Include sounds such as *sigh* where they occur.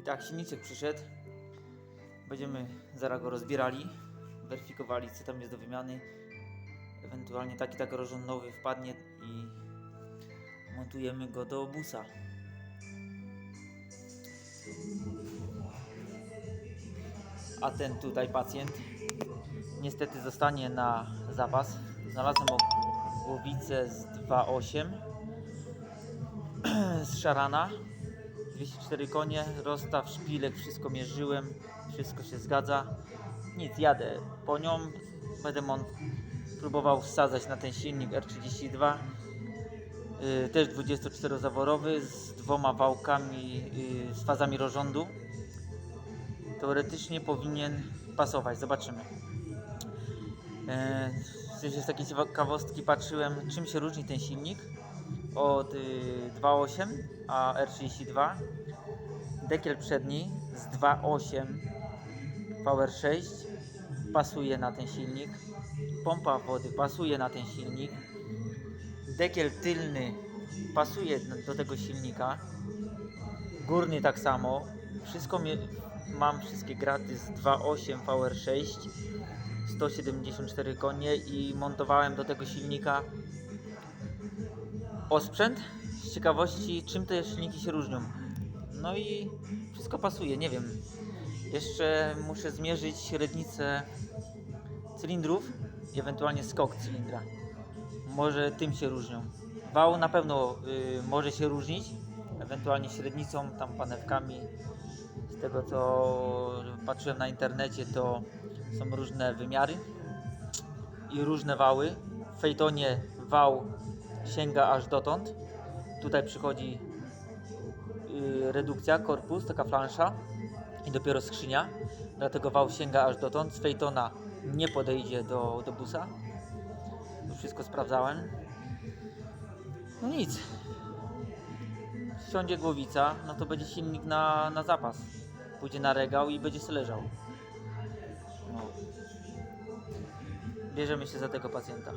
I tak, silniczek przyszedł. Będziemy zaraz go rozbierali, weryfikowali co tam jest do wymiany. Ewentualnie taki tak rozrząd nowy wpadnie i montujemy go do busa. A ten tutaj pacjent niestety zostanie na zapas. Znalazłem głowicę z 2.8 *clears throat* z szarana 204 konie, rozstaw, szpilek, wszystko mierzyłem, wszystko się zgadza. Nic, jadę po nią, będę mon- próbował wsadzać na ten silnik R32. Yy, też 24-zaworowy z dwoma wałkami, yy, z fazami rozrządu. Teoretycznie powinien pasować, zobaczymy. Yy, z takiej ciekawostki patrzyłem, czym się różni ten silnik od y, 2.8 a R32. Dekiel przedni z 2.8 VR6 pasuje na ten silnik. Pompa wody pasuje na ten silnik. Dekiel tylny pasuje do tego silnika. Górny tak samo. Wszystko mam wszystkie graty z 2.8 VR6 174 konie i montowałem do tego silnika osprzęt. Z ciekawości, czym te silniki się różnią. No i wszystko pasuje, nie wiem. Jeszcze muszę zmierzyć średnicę cylindrów i ewentualnie skok cylindra. Może tym się różnią. Wał na pewno y, może się różnić, ewentualnie średnicą, tam panewkami. Z tego co patrzyłem na internecie, to są różne wymiary i różne wały. W Fejtonie wał sięga aż dotąd. Tutaj przychodzi yy, redukcja, korpus, taka flansza i dopiero skrzynia. Dlatego wał sięga aż dotąd. Z Fejtona nie podejdzie do, do busa. Już wszystko sprawdzałem. No nic. Wsiądzie głowica, no to będzie silnik na, na zapas. Pójdzie na regał i będzie sobie leżał. No. Bierzemy się za tego pacjenta.